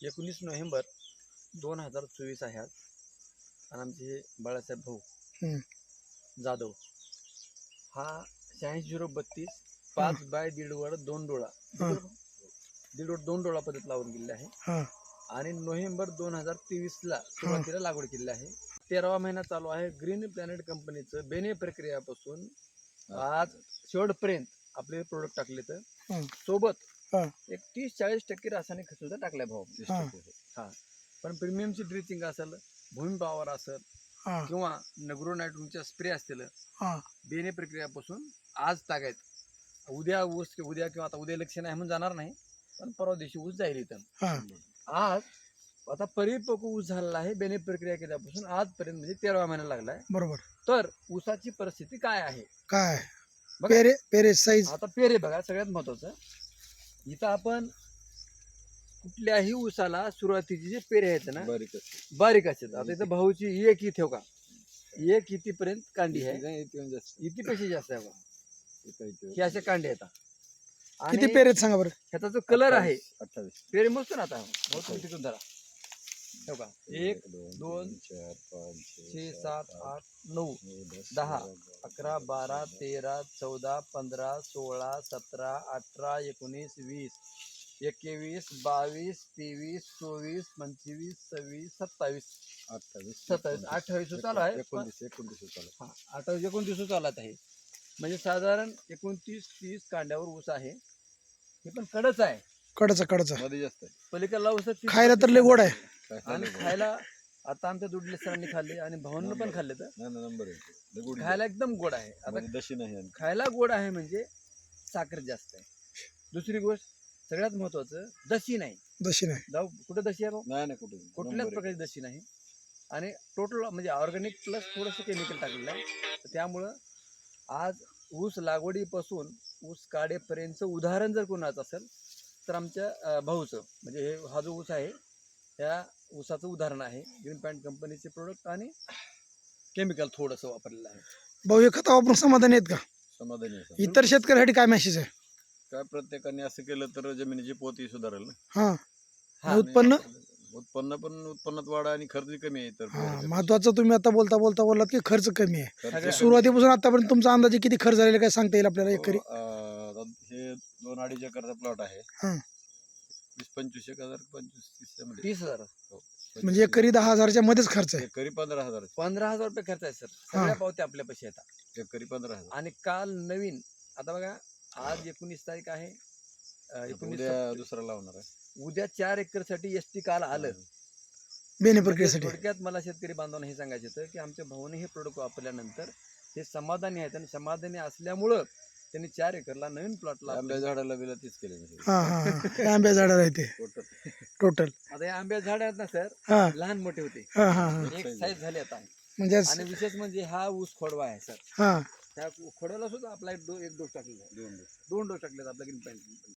एकोणीस नोव्हेंबर दोन हजार चोवीस आहे आज आणि आमचे बाळासाहेब भाऊ. जाधव हा शहाऐंशी झिरो बत्तीस पाच बाय दीड वर दोन डोळा. दीड वर दोन डोळा पद्धत लावून गेलेली आहे हा आणि नोव्हेंबर दोन हजार तेवीस ला सुरुवातीला लागवड केलेली आहे तेरावा महिना चालू आहे ग्रीन प्लॅनेट कंपनीचं बेने प्रक्रियापासून आज शेवटपर्यंत आपले प्रोडक्ट टाकले तर. सोबत. एक तीस चाळीस टक्के रासायनिक खत सुद्धा टाकलाय भाऊ हा. पण प्रीमियमची ड्रिचिंग असेल भूमी पॉवर असेल किंवा नग्रो नायट्रोजनचा स्प्रे असतील हा. बेने प्रक्रियापासून आज तागायत उद्या ऊस कि- उद्या किंवा आता उद्या इलेक्शन आहे म्हणून जाणार नाही पण परवा दिवशी ऊस जाईल इथं. हा. आज आता परिपक्व ऊस झालेला आहे बेने प्रक्रिया केल्यापासून आजपर्यंत म्हणजे तेरावा महिना लागलाय. बरोबर. तर ऊसाची परिस्थिती काय आहे? काय? बघा. पेरे पेरे साईज आता पेरे बघा सगळ्यात महत्वाचं. इथं आपण कुठल्याही ऊसाला सुरुवातीचे जे पेरे आहेत ना बारीक असते बारीक असतात आता इथं भाऊची एक इथे हो का एक इथेपर्यंत कांडी आहे. इथे म्हणजे जास्त. इथेपेक्षा जास्त आहे बघा. इथे- इथे. ही अशा कांडी येतात किती आणि पेरे आहेत सांगा बरं? ह्याचा जो कलर आहे अठ्ठावीस. पेरे मोजतो ना आता. तुम्ही तिथून धरा हो का एक दोन दोन, तीन, चार पाच छे सात आठ नऊ दहा, अकरा, बारा तेरा चौदा पंधरा सोळा सतरा अठरा एकोणीस वीस एकवीस बावीस तेवीस चोवीस पंचवीस सव्वीस सत्तावीस. अठ्ठावीस सत्तावीस अठ्ठावीस चालू आहे एकोणतीस एकोणतीस चालू हा अठ्ठावीस एकोणतीस चालत आहे. म्हणजे साधारण एकोणतीस तीस कांड्यावर ऊस आहे. हे पण कडच आहे. कडचा कडचा. मध्ये जास्त आहे. पलीकडला ऊस खायला तर लय गोड आहे. आणि खायला आता आमच्या दुडले सरांनी खाल्ले आणि भावांना पण खाल्ले तर नाही नाही, नंबर आहे. लय गोडी खायला एकदम गोड आहे. आता मध्ये दशी नाही आणि खायला गोड आहे म्हणजे साखर जास्त आहे. दुसरी गोष्ट सगळ्यात महत्वाचं दशी नाही. दशी नाही. जाऊ कुठं दशी आहे भाऊ? नाही नाही कुठे? कुठल्याच. प्रकारची दशी नाही. आणि टोटल म्हणजे ऑर्गॅनिक प्लस थोडंसं केमिकल टाकलेलं आहे. तर त्यामुळं आज ऊस लागवडीपासून ऊस काढेपर्यंतचं उदाहरण जर कोणाचं असेल तर आमच्या भाऊचं म्हणजे हे हा जो ऊस आहे त्या ऊसाचं उदाहरण आहे. ग्रीन पॅन्ट कंपनीचे प्रोडक्ट आणि केमिकल थोडंसं वापरलेलं आहे. भाऊ हे खता वापरून समाधानी आहेत का? समाधानी आहे. इतर शेतकऱ्यासाठी काय मेसेज आहे? काय प्रत्येकाने असं केलं तर जमिनीची पोती सुधारेल ना? हा. हा, उत्पन्न? उत्पन्न पण उत्पन्नात वाढ आणि खर्च कमी आहे तर. हा महत्वाचं तुम्ही आता बोलता बोलता बोललात की खर्च कमी आहे. खर्च सगळ्या- कमी. सुरुवातीपासून आतापर्यंत तुमचा अंदाजे किती खर्च झालेला काय सांगता येईल आपल्याला एकरी? अं, आता हे दोन अडीच एकरचा प्लॉट आहे. हा. वीस पंचवीस एक हजार पंचवीस तीस हजार. म्हणजे एकरी दहा हजारच्या मध्येच खर्च आहे. एकरी पंधरा हजार. पंधरा हजार रुपये खर्च आहे सर. सगळ्या पावत्या आपल्या पैसे येतात एकरी पंधरा हजार. आणि काल नवीन आता बघा आज एकोणीस तारीख आहे. एकोणीस. दुसरा लावणार आहे. उद्या चार एकरसाठी एस टी काल आलं. बेने म्हणजे प्रक्रियेसाठी थोडक्यात मला शेतकरी बांधवांना हे सांगायचं होतं की आमच्या भाऊने हे प्रोडक्ट वापरल्यानंतर ते समाधानी आहेत आणि समाधानी असल्यामुळं त्यांनी चार एकरला नवीन प्लॉटला आंब्या झाडाला बिला तीच केले हा हा हा. हे आंब्या झाडं आहे ते टोटल आता हे आंब्या झाड आहेत ना सर हा. लहान मोठे होते. हा हा हा. एक साईज झाले आता. म्हणजे आणि विशेष म्हणजे हा ऊस खोडवा आहे सर. हा. त्या खोडव्याला सुद्धा आपला एक डो एक डोस टाकलेला आहे. दोन दोन डोस टाकलेत आपल्या ग्रीन पॅन्ट